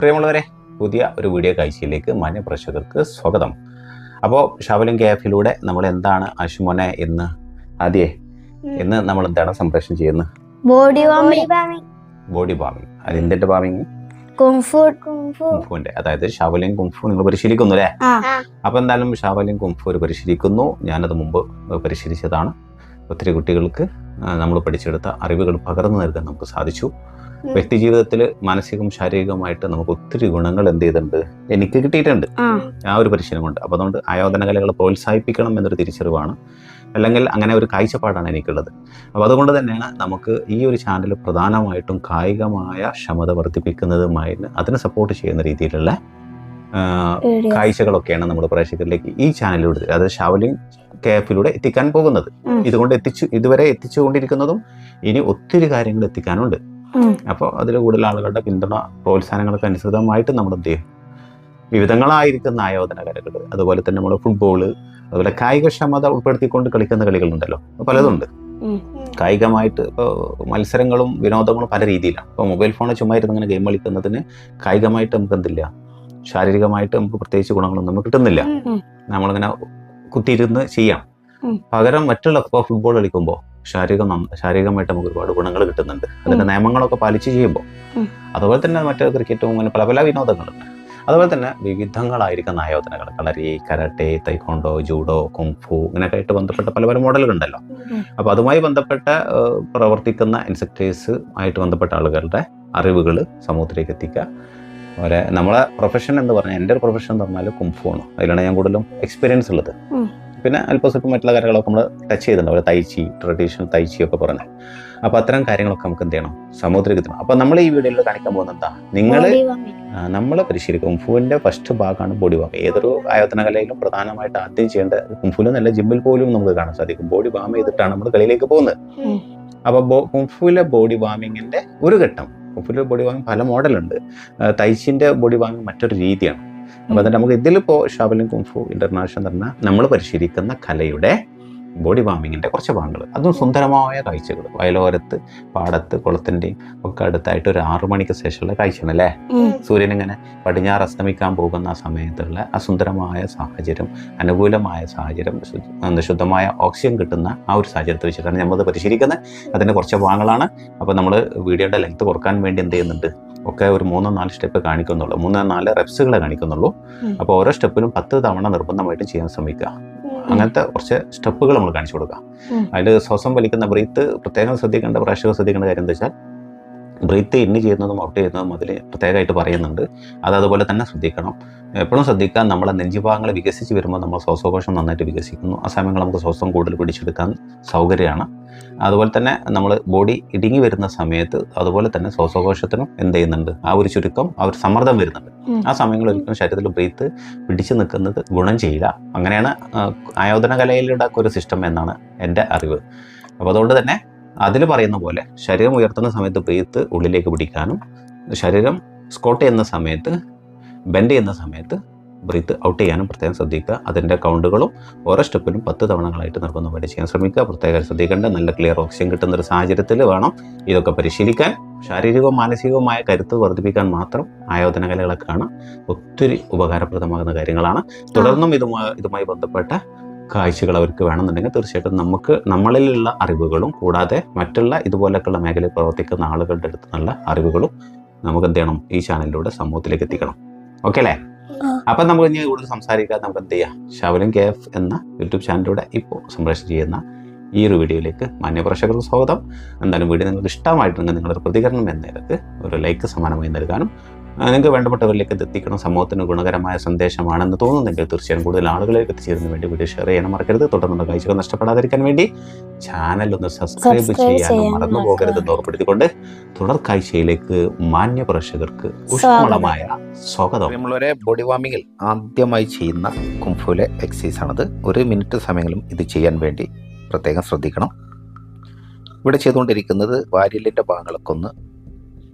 പ്രിയമുള്ളവരെ പുതിയ ഒരു വീഡിയോ കാഴ്ചയിലേക്ക് മാന്യ പ്രേക്ഷകർക്ക് സ്വാഗതം. അപ്പോൾ ഷാവലിംഗ് ക്യാഫിലൂടെ നമ്മൾ എന്താണ് അശുമോനെ എന്ന്? ആദ്യേ ഇന്ന് നമ്മൾ എന്താണ് സംപ്രേഷണം ചെയ്യുന്നത് ബോഡി വാമിംഗ് ബോഡി വാമിംഗ് അത് എന്തിന്റെ കുംഫുവിന്റെ അതായത് ഷാവലിയും കുംഫു നിങ്ങൾ പരിശീലിക്കുന്നു അല്ലേ? അപ്പൊ അപ്പോൾ എന്തായാലും ഷാവലിംഗ് കുംഫു ഒരു പരിശീലിക്കുന്നു. ഞാനത് മുമ്പ് പരിശീലിച്ചതാണ്. ഒത്തിരി കുട്ടികൾക്ക് നമ്മൾ പഠിച്ചെടുത്ത അറിവുകൾ പകർന്നു നൽകാൻ നമുക്ക് സാധിച്ചു. വ്യക്തി ജീവിതത്തിൽ മാനസികവും ശാരീരികവുമായിട്ട് നമുക്ക് ഒത്തിരി ഗുണങ്ങൾ എന്ത് ചെയ്തിട്ടുണ്ട്? എനിക്ക് കിട്ടിയിട്ടുണ്ട്. ആ. ഒരു പരിശീലനം കൊണ്ട് അപ്പോൾ അതുകൊണ്ട് ആയോധന കലകളെ പ്രോത്സാഹിപ്പിക്കണം എന്നൊരു തിരിച്ചറിവാണ്. അല്ലെങ്കിൽ അങ്ങനെ ഒരു കാഴ്ചപ്പാടാണ് എനിക്കുള്ളത്. അപ്പോൾ അതുകൊണ്ട് തന്നെയാണ് നമുക്ക് ഈ ഒരു ചാനൽ പ്രധാനമായിട്ടും കായികമായ ക്ഷമത വർദ്ധിപ്പിക്കുന്നതുമായി അതിനെ സപ്പോർട്ട് ചെയ്യുന്ന രീതിയിലുള്ള കാഴ്ചകളൊക്കെയാണ് നമ്മുടെ പ്രേക്ഷകരിലേക്ക് ഈ ചാനലിലൂടെ അതായത് ഷാവലിംഗ് ക്യാപ്പിലൂടെ എത്തിക്കാൻ പോകുന്നത്. ഇതുകൊണ്ട് എത്തിച്ചു ഇതുവരെ എത്തിച്ചുകൊണ്ടിരിക്കുന്നതും ഇനി ഒത്തിരി കാര്യങ്ങൾ എത്തിക്കാനുണ്ട്. അപ്പോൾ അതിൽ കൂടുതൽ ആളുകളുടെ പിന്തുണ പ്രോത്സാഹനങ്ങൾക്ക് അനുസൃതമായിട്ട് നമ്മൾ എന്ത് ചെയ്യും വിവിധങ്ങളായിരിക്കുന്ന ആയോധന കലകൾ അതുപോലെ തന്നെ നമ്മൾ ഫുട്ബോൾ അതുപോലെ കായികക്ഷമത ഉൾപ്പെടുത്തിക്കൊണ്ട് കളിക്കുന്ന കളികളുണ്ടല്ലോ. പലതുണ്ട്. കായികമായിട്ട് ഇപ്പോൾ മത്സരങ്ങളും വിനോദങ്ങളും പല രീതിയിലാണ്. ഇപ്പോൾ മൊബൈൽ ഫോണിൽ ചുമ്മാ ഇരുന്ന് ഇങ്ങനെ ഗെയിം കളിക്കുന്നതിന് കായികമായിട്ട് നമുക്ക് എന്തില്ല? ശാരീരികമായിട്ട് നമുക്ക് പ്രത്യേകിച്ച് ഗുണങ്ങളൊന്നും നമുക്ക് കിട്ടുന്നില്ല. നമ്മളിങ്ങനെ കുത്തിയിരുന്ന് ചെയ്യാം. പകരം മറ്റുള്ള ഇപ്പോൾ ഫുട്ബോൾ കളിക്കുമ്പോൾ ശാരീരിക ശാരീരികമായിട്ട് നമുക്ക് ഒരുപാട് ഗുണങ്ങൾ കിട്ടുന്നുണ്ട്. അതിന്റെ നിയമങ്ങളൊക്കെ പാലിച്ച് ചെയ്യുമ്പോൾ അതുപോലെ തന്നെ മറ്റേ ക്രിക്കറ്റും അങ്ങനെ പല പല വിനോദങ്ങളുണ്ട്. അതുപോലെ തന്നെ വിവിധങ്ങളായിരിക്കുന്ന ആയോധനകൾ kalari karate taekwondo judo kung fu ഇങ്ങനെയൊക്കെ ആയിട്ട് ബന്ധപ്പെട്ട പല പല മോഡലുകളുണ്ടല്ലോ. ഉണ്ടല്ലോ അപ്പോൾ അതുമായി ബന്ധപ്പെട്ട പ്രവർത്തിക്കുന്ന ഇൻസെക്ടേഴ്സ് ആയിട്ട് ബന്ധപ്പെട്ട ആളുകളുടെ അറിവുകൾ സമൂഹത്തിലേക്ക് എത്തിക്കുക. അവരെ നമ്മളെ പ്രൊഫഷൻ എന്ന് പറഞ്ഞാൽ എന്റെ ഒരു പ്രൊഫഷൻ എന്ന് പറഞ്ഞാൽ കുംഫു ആണ്. അതിലാണ് ഞാൻ കൂടുതലും എക്സ്പീരിയൻസ് ഉള്ളത്. പിന്നെ അല്പസ്വല്പം മറ്റുള്ള കാര്യങ്ങളൊക്കെ നമ്മൾ ടച്ച് ചെയ്തിട്ടുണ്ട്. ഒരു തൈച്ചി ട്രഡീഷണൽ തൈച്ചി ഒക്കെ പറഞ്ഞ്. അപ്പോൾ അത്തരം കാര്യങ്ങളൊക്കെ നമുക്ക് എന്ത് ചെയ്യണം? സമുദ്രത്തിൽ എത്തണം അപ്പോൾ നമ്മൾ ഈ വീഡിയോയിൽ കാണിക്കാൻ പോകുന്നത് എന്താ? നിങ്ങൾ നമ്മൾ പരിശീലിക്കും. കുംഫുവിന്റെ ഫസ്റ്റ് ഭാഗമാണ് ബോഡി വാം ഏതൊരു ആയോധന കലയിലും പ്രധാനമായിട്ട് ആദ്യം ചെയ്യേണ്ട കുംഫുവിലും നല്ല ജിമ്മിൽ പോലും നമുക്ക് കാണാൻ സാധിക്കും. ബോഡി വാം ചെയ്തിട്ടാണ് നമ്മൾ കളിയിലേക്ക് പോകുന്നത്. അപ്പൊ അപ്പോൾ കുംഫുവിലെ ബോഡി വാമിങ്ങിന്റെ ഒരു ഘട്ടം. കുംഫുവിലെ ബോഡി വാമിങ് പല മോഡലുണ്ട് തൈച്ചിന്റെ ബോഡി വാമിങ് മറ്റൊരു രീതിയാണ്. അപ്പോൾ തന്നെ നമുക്ക് ഇതിലിപ്പോൾ ഷാബലിൻ കുംഫു ഇന്റർനാഷണൽ എന്ന് പറഞ്ഞാൽ നമ്മൾ പരിശീലിക്കുന്ന കലയുടെ ബോഡി വാമിങ്ങിന്റെ കുറച്ച് ഭാഗങ്ങൾ അതും സുന്ദരമായ കാഴ്ചകൾ വയലോരത്ത് പാടത്ത് കുളത്തിന്റെയും ഒക്കെ അടുത്തായിട്ട് ഒരു ആറു മണിക്ക് ശേഷമുള്ള കാഴ്ചയാണ് അല്ലേ. സൂര്യൻ ഇങ്ങനെ പടിഞ്ഞാറ് അസ്തമിക്കാൻ പോകുന്ന ആ സമയത്തുള്ള ആ സുന്ദരമായ സാഹചര്യം അനുകൂലമായ സാഹചര്യം ശുദ്ധമായ ഓക്സിജൻ കിട്ടുന്ന ആ ഒരു സാഹചര്യത്തിൽ വെച്ചിട്ടാണ് നമ്മളത് പരിശീലിക്കുന്നത്. അതിന്റെ കുറച്ച് ഭാഗങ്ങളാണ്. അപ്പോൾ നമ്മൾ വീഡിയോയുടെ ലെങ്ത് കുറയ്ക്കാൻ വേണ്ടി എന്ത് ചെയ്യുന്നുണ്ട്? ഒക്കെ ഒരു മൂന്നോ നാല് സ്റ്റെപ്പ് കാണിക്കുന്നുള്ളൂ. മൂന്നോ നാല് റെപ്സുകളെ കാണിക്കുന്നുള്ളൂ. അപ്പോൾ ഓരോ സ്റ്റെപ്പിലും പത്ത് തവണ നിർബന്ധമായിട്ടും ചെയ്യാൻ ശ്രമിക്കുക. അങ്ങനത്തെ കുറച്ച് സ്റ്റെപ്പുകൾ നമ്മൾ കാണിച്ചു കൊടുക്കുക. അതിൽ ശ്വാസം വലിക്കുന്ന ബ്രീത്ത് പ്രത്യേകം ശ്രദ്ധിക്കേണ്ട പ്രേക്ഷകർ ശ്രദ്ധിക്കേണ്ട കാര്യം എന്താ വെച്ചാൽ ബ്രീത്ത് ഇന്ന് ചെയ്യുന്നതും ഔട്ട് ചെയ്യുന്നതും അതിൽ പ്രത്യേകമായിട്ട് പറയുന്നുണ്ട്. അത് അതുപോലെ തന്നെ ശ്രദ്ധിക്കണം. എപ്പോഴും ശ്രദ്ധിക്കാൻ നമ്മളെ നെഞ്ചുഭാഗങ്ങൾ വികസിച്ച് വരുമ്പോൾ നമ്മൾ ശ്വാസകോശം നന്നായിട്ട് വികസിക്കുന്നു. ആ സമയങ്ങൾ നമുക്ക് ശ്വാസം കൂടുതൽ പിടിച്ചെടുക്കാൻ സൗകര്യമാണ്. അതുപോലെ തന്നെ നമ്മൾ ബോഡി ഇടുങ്ങി വരുന്ന സമയത്ത് അതുപോലെ തന്നെ ശ്വാസകോശത്തിനും എന്ത് ചെയ്യുന്നുണ്ട്? ആ ഒരു ചുരുക്കം ആ ഒരു സമ്മർദ്ദം വരുന്നുണ്ട്. ആ സമയങ്ങളിൽ ഒരിക്കലും ശരീരത്തിൽ ബ്രീത്ത് പിടിച്ചു നിൽക്കുന്നത് ഗുണം ചെയ്യില്ല. അങ്ങനെയാണ് ആയോധന കലയിലുള്ള ഒരു സിസ്റ്റം എന്നാണ് എന്റെ അറിവ്. അപ്പോൾ അതുകൊണ്ട് തന്നെ അതിൽ പറയുന്ന പോലെ ശരീരം ഉയർത്തുന്ന സമയത്ത് ബ്രീത്ത് ഉള്ളിലേക്ക് പിടിക്കാനും ശരീരം സ്കോട്ട് ചെയ്യുന്ന സമയത്ത് ബെൻഡ് ചെയ്യുന്ന സമയത്ത് ബ്രീത്ത് ഔട്ട് ചെയ്യാനും പ്രത്യേകം ശ്രദ്ധിക്കുക. അതിന്റെ കൗണ്ടുകളും ഓരോ സ്റ്റെപ്പിലും പത്ത് തവണകളായിട്ട് നിർബന്ധമായിട്ട് ചെയ്യാൻ ശ്രമിക്കുക. പ്രത്യേകം ശ്രദ്ധിക്കേണ്ട നല്ല ക്ലിയർ ഓക്സിജൻ കിട്ടുന്ന ഒരു സാഹചര്യത്തിൽ വേണം ഇതൊക്കെ പരിശീലിക്കാൻ. ശാരീരികവും മാനസികവുമായ കരുത്ത് വർദ്ധിപ്പിക്കാൻ മാത്രം ആയോധന കലകളൊക്കെയാണ് ഒത്തിരി ഉപകാരപ്രദമാകുന്ന കാര്യങ്ങളാണ്. തുടർന്നും ഇതുമായി ഇതുമായി ബന്ധപ്പെട്ട കാഴ്ചകൾ അവർക്ക് വേണമെന്നുണ്ടെങ്കിൽ തീർച്ചയായിട്ടും നമുക്ക് നമ്മളിലുള്ള അറിവുകളും കൂടാതെ മറ്റുള്ള ഇതുപോലൊക്കെയുള്ള മേഖലയിൽ പ്രവർത്തിക്കുന്ന ആളുകളുടെ അടുത്ത് നല്ല അറിവുകളും നമുക്ക് എന്ത് ചെയ്യണം ഈ ചാനലിലൂടെ സമൂഹത്തിലേക്ക് എത്തിക്കണം. ഓക്കെ അല്ലേ? അപ്പൊ നമുക്ക് ഇനി കൂടുതൽ സംസാരിക്കാതെ നമുക്ക് എന്ത് ചെയ്യാം? ഷവലിൻ കെ എഫ് എന്ന യൂട്യൂബ് ചാനലിലൂടെ ഇപ്പോൾ സംപ്രേഷണം ചെയ്യുന്ന ഈ ഒരു വീഡിയോയിലേക്ക് മാന്യപ്രേക്ഷകർക്ക് സ്വാഗതം. എന്തായാലും വീഡിയോ നിങ്ങൾക്ക് ഇഷ്ടമായിട്ടുണ്ടെങ്കിൽ നിങ്ങളുടെ പ്രതികരണം എന്ന നിരക്ക് ഒരു ലൈക്ക് സമാനമായി നൽകാനും നിങ്ങൾക്ക് വേണ്ടപ്പെട്ടവരിലേക്ക് ഇത് എത്തിക്കണം. സമൂഹത്തിന് ഗുണകരമായ സന്ദേശമാണെന്ന് തോന്നുന്നെങ്കിൽ തീർച്ചയായും കൂടുതൽ ആളുകളിലേക്ക് എത്തിച്ചേരുന്നതിന് വേണ്ടി വീഡിയോ ഷെയർ ചെയ്യാൻ മറക്കരുത്. തുടർന്നുള്ള കാഴ്ചകൾ നഷ്ടപ്പെടാതിരിക്കാൻ വേണ്ടി ചാനൽ ഒന്ന് സബ്സ്ക്രൈബ് ചെയ്യാനും ചെയ്യാൻ മറന്നു പോകരുത് പോകരുതെന്ന് ഓർപ്പെടുത്തിക്കൊണ്ട് തുടർ കാഴ്ചയിലേക്ക് മാന്യ പ്രേക്ഷകർക്ക് ഉഷ്മളമായ സ്വാഗതം. നമ്മളൊരു ബോഡി വാമിങ്ങിൽ ആദ്യമായി ചെയ്യുന്ന കുംഫുലെ എക്സസൈസ് ആണത്. ഒരു മിനിറ്റ് സമയങ്ങളും ഇത് ചെയ്യാൻ വേണ്ടി പ്രത്യേകം ശ്രദ്ധിക്കണം. ഇവിടെ ചെയ്തുകൊണ്ടിരിക്കുന്നത് വാര്യലിന്റെ ഭാഗങ്ങളൊക്കെ ഒന്ന്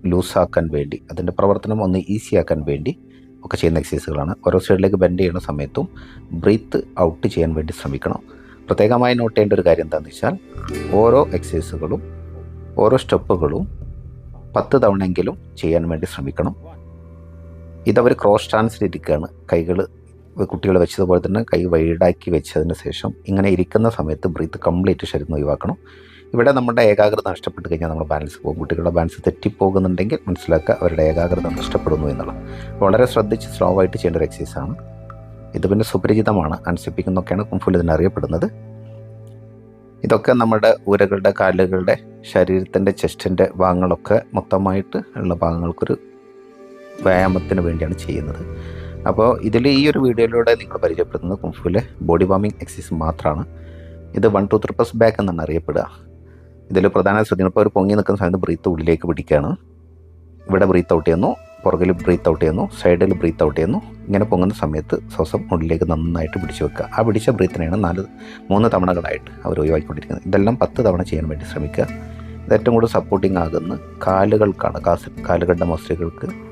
ലൂസാക്കാൻ വേണ്ടി അതിന്റെ പ്രവർത്തനം ഒന്ന് ഈസിയാക്കാൻ വേണ്ടി ഒക്കെ ചെയ്യുന്ന എക്സസൈസുകളാണ് ഓരോ സൈഡിലേക്ക് ബെൻഡ് ചെയ്യുന്ന സമയത്തും ബ്രീത്ത് ഔട്ട് ചെയ്യാൻ വേണ്ടി ശ്രമിക്കണം. പ്രത്യേകമായി നോട്ട് ചെയ്യേണ്ട ഒരു കാര്യം എന്താണെന്ന് വെച്ചാൽ ഓരോ എക്സസൈസുകളും ഓരോ സ്റ്റെപ്പുകളും പത്ത് തവണയെങ്കിലും ചെയ്യാൻ വേണ്ടി ശ്രമിക്കണം. ഇതവർ ക്രോസ് സ്റ്റാൻസിൽ ഇരിക്കുകയാണ് കൈകൾ കുട്ടികൾ വെച്ചതുപോലെ തന്നെ കൈ വൈഡാക്കി വെച്ചതിന് ശേഷം ഇങ്ങനെ ഇരിക്കുന്ന സമയത്ത് ബ്രീത്ത് കംപ്ലീറ്റ് ശരീരം ഒഴിവാക്കണം. ഇവിടെ നമ്മുടെ ഏകാഗ്രത നഷ്ടപ്പെട്ട് കഴിഞ്ഞാൽ നമ്മൾ ബാലൻസ് പോകും. കുട്ടികളുടെ ബാലൻസ് തെറ്റിപ്പോകുന്നുണ്ടെങ്കിൽ മനസ്സിലാക്കുക അവരുടെ ഏകാഗ്രത നഷ്ടപ്പെടുന്നു എന്നുള്ളത്. വളരെ ശ്രദ്ധിച്ച് സ്ലോ ആയിട്ട് ചെയ്യേണ്ട ഒരു എക്സസൈസാണ് ഇത് പിന്നെ സുപരിചിതമാണ്. അനുസരിപ്പിക്കുന്നൊക്കെയാണ് കുംഫുൽ ഇതിനെ അറിയപ്പെടുന്നത്. ഇതൊക്കെ നമ്മുടെ ഊരകളുടെ കാലുകളുടെ ശരീരത്തിന്റെ ചെസ്റ്റിന്റെ ഭാഗങ്ങളൊക്കെ മൊത്തമായിട്ട് ഉള്ള ഭാഗങ്ങൾക്കൊരു വ്യായാമത്തിന് വേണ്ടിയാണ് ചെയ്യുന്നത്. അപ്പോൾ ഇതിൽ ഈ ഒരു വീഡിയോയിലൂടെ നിങ്ങൾ പരിചയപ്പെടുത്തുന്നത് കുംഫുവിലെ ബോഡി വാമിംഗ് എക്സസൈസ് മാത്രമാണ് ഇത് one two three plus back എന്നാണ് അറിയപ്പെടുക. ഇതിൽ പ്രധാന ശ്രദ്ധിക്കണം ഇപ്പോൾ ഒരു പൊങ്ങി നിൽക്കുന്ന സമയത്ത് ബ്രീത്ത് ഉള്ളിലേക്ക് പിടിക്കുകയാണ് ഇവിടെ ബ്രീത്ത് ഔട്ട് ചെയ്യുന്നു. പുറകിൽ ബ്രീത്ത് ഔട്ട് ചെയ്യുന്നു. സൈഡിൽ ബ്രീത്ത് ഔട്ട് ചെയ്യുന്നു. ഇങ്ങനെ പൊങ്ങുന്ന സമയത്ത് ശ്വാസം ഉള്ളിലേക്ക് നന്നായിട്ട് പിടിച്ചു വെക്കുക. ആ പിടിച്ച ബ്രീത്തിനെയാണ് നാല് മൂന്ന് തവണകളായിട്ട് അവർ ഒഴിവാക്കിക്കൊണ്ടിരിക്കുന്നത്. ഇതെല്ലാം പത്ത് തവണ ചെയ്യാൻ വേണ്ടി ശ്രമിക്കുക. ഇത് ഏറ്റവും കൂടുതൽ സപ്പോർട്ടിങ് ആകുന്ന കാലുകൾക്കാണ്. കാലുകളുടെ മസിലുകൾക്ക്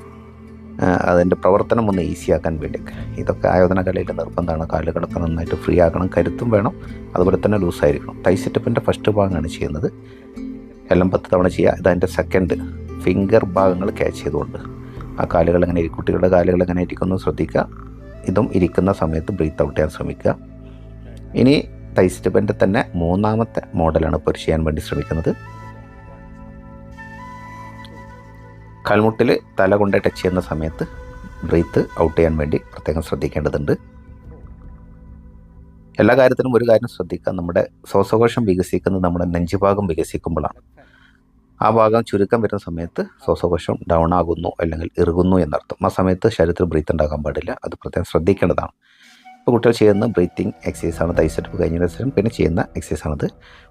അതിന്റെ പ്രവർത്തനം ഒന്ന് ഈസി ആക്കാൻ വേണ്ടി ഇതൊക്കെ ആയോധന കലയിൽ നിർബന്ധമാണ്. കാലുകളൊക്കെ നന്നായിട്ട് ഫ്രീ ആക്കണം കരുത്തും വേണം. അതുപോലെ തന്നെ ലൂസായിരിക്കണം. ടൈ സെറ്റപ്പിന്റെ ഫസ്റ്റ് ഭാഗമാണ് ചെയ്യുന്നത്. എല്ലാം പത്ത് തവണ ചെയ്യുക. ഇതതിന്റെ സെക്കൻഡ് ഫിംഗർ ഭാഗങ്ങൾ ക്യാച്ച് ചെയ്തുകൊണ്ട്. ആ കാലുകൾ എങ്ങനെ കുട്ടികളുടെ കാലുകൾ എങ്ങനെ ഇരിക്കുന്നു? ശ്രദ്ധിക്കുക. ഇതും ഇരിക്കുന്ന സമയത്ത് ബ്രീത്ത് ഔട്ട് ചെയ്യാൻ ശ്രമിക്കുക. ഇനി തൈ തന്നെ മൂന്നാമത്തെ മോഡലാണ് ഇപ്പോൾ ചെയ്യാൻ വേണ്ടി ശ്രമിക്കുന്നത്. കാൽമുട്ടിൽ തല കൊണ്ട് ടച്ച് ചെയ്യുന്ന സമയത്ത് ബ്രീത്ത് ഔട്ട് ചെയ്യാൻ വേണ്ടി പ്രത്യേകം ശ്രദ്ധിക്കേണ്ടതുണ്ട്. എല്ലാ കാര്യത്തിനും ഒരു കാര്യം ശ്രദ്ധിക്കുക. നമ്മുടെ ശ്വാസകോശം വികസിക്കുന്നത് നമ്മുടെ നെഞ്ചുഭാഗം വികസിക്കുമ്പോഴാണ്. ആ ഭാഗം ചുരുക്കം വരുന്ന സമയത്ത് ശ്വാസകോശം ഡൗൺ ആകുന്നു അല്ലെങ്കിൽ ഇറുകുന്നു എന്നർത്ഥം. ആ സമയത്ത് ശരീരത്തിൽ ബ്രീത്ത് ഉണ്ടാകാൻ പാടില്ല. അത് പ്രത്യേകം ശ്രദ്ധിക്കേണ്ടതാണ്. ഇപ്പോൾ കുട്ടികൾ ചെയ്യുന്ന ബ്രീത്തിങ് ആണ് തൈസെറ്റ് കഴിഞ്ഞ ശേഷം പിന്നെ ചെയ്യുന്ന എക്സസൈസ് ആണത്.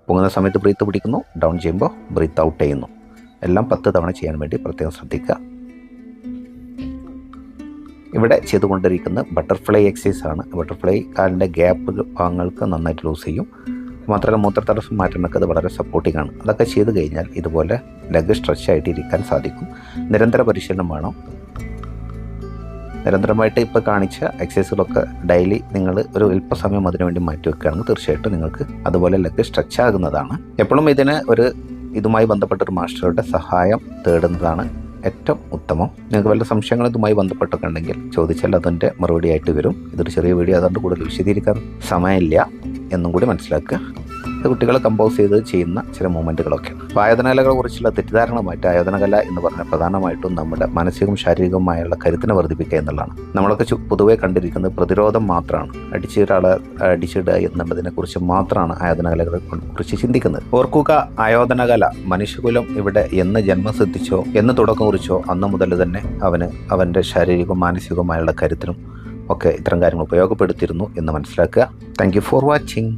പൊങ്ങുന്ന സമയത്ത് ബ്രീത്ത് പിടിക്കുന്നു ഡൗൺ ചെയ്യുമ്പോൾ ബ്രീത്ത് ഔട്ട് ചെയ്യുന്നു. എല്ലാം പത്ത് തവണ ചെയ്യാൻ വേണ്ടി പ്രത്യേകം ശ്രദ്ധിക്കുക. ഇവിടെ ചെയ്തുകൊണ്ടിരിക്കുന്ന ബട്ടർഫ്ലൈ എക്സസൈസ് ആണ്. ബട്ടർഫ്ലൈ കാലിന്റെ ഗ്യാപ്പ് ഭാഗങ്ങൾക്ക് നന്നായിട്ട് ലൂസ് ചെയ്യും. മാത്രമല്ല മൂത്രത്തടസ്സം മാറ്റാനൊക്കെ അത് വളരെ സപ്പോർട്ടിംഗ് ആണ്. അതൊക്കെ ചെയ്ത് കഴിഞ്ഞാൽ ഇതുപോലെ ലെഗ് സ്ട്രെച്ച് ആയിട്ട് ഇരിക്കാൻ സാധിക്കും. നിരന്തര പരിശീലനം വേണം. നിരന്തരമായിട്ട് ഇപ്പോൾ കാണിച്ച എക്സസൈസുകളൊക്കെ ഡെയിലി നിങ്ങൾ ഒരു അല്പസമയം അതിനുവേണ്ടി മാറ്റി വെക്കുകയാണെങ്കിൽ തീർച്ചയായിട്ടും നിങ്ങൾക്ക് അതുപോലെ ലെഗ് സ്ട്രെച്ച് ആകുന്നതാണ്. എപ്പോഴും ഇതിന് ഒരു ഇതുമായി ബന്ധപ്പെട്ട ഒരു മാസ്റ്ററുടെ സഹായം തേടുന്നതാണ് ഏറ്റവും ഉത്തമം. നിങ്ങൾക്ക് വല്ല സംശയങ്ങൾ ഇതുമായി ബന്ധപ്പെട്ടൊക്കെ ഉണ്ടെങ്കിൽ ചോദിച്ചാൽ അതിന്റെ മറുപടി ആയിട്ട് വരും. ഇതൊരു ചെറിയ വീഡിയോ അതുകൊണ്ട് കൂടുതൽ വിശദീകരിക്കാൻ സമയമില്ല. എന്നും കൂടി മനസ്സിലാക്കുക. കുട്ടികൾ കമ്പോസ് ചെയ്ത് ചെയ്യുന്ന ചില മൂമെന്റുകളൊക്കെ അപ്പോൾ ആയോധനകലകളെ കുറിച്ചുള്ള തെറ്റിദ്ധാരണ മാറ്റി ആയോധനകല എന്ന് പറഞ്ഞാൽ പ്രധാനമായിട്ടും നമ്മുടെ മാനസികവും ശാരീരികവുമായുള്ള കരുത്തിനെ വർദ്ധിപ്പിക്കുക എന്നുള്ളതാണ്. നമ്മളൊക്കെ പൊതുവേ കണ്ടിരിക്കുന്നത് പ്രതിരോധം മാത്രമാണ്. അടിച്ച് ഒരാളെ അടിച്ചിടുക എന്നുള്ളതിനെ കുറിച്ച് മാത്രമാണ് ആയോധനകലകളെ കുറിച്ച് ചിന്തിക്കുന്നത്. ഓർക്കുക ആയോധനകല മനുഷ്യകുലം ഇവിടെ എന്ന് ജന്മം എന്ന് തുടക്കം കുറിച്ചോ അന്ന് മുതൽ തന്നെ അവന് അവന്റെ ശാരീരികവും മാനസികവുമായുള്ള കരുത്തിനും ഒക്കെ ഇത്തരം കാര്യങ്ങൾ ഉപയോഗപ്പെടുത്തിയിരുന്നു എന്ന് മനസ്സിലാക്കുക. Thank for watching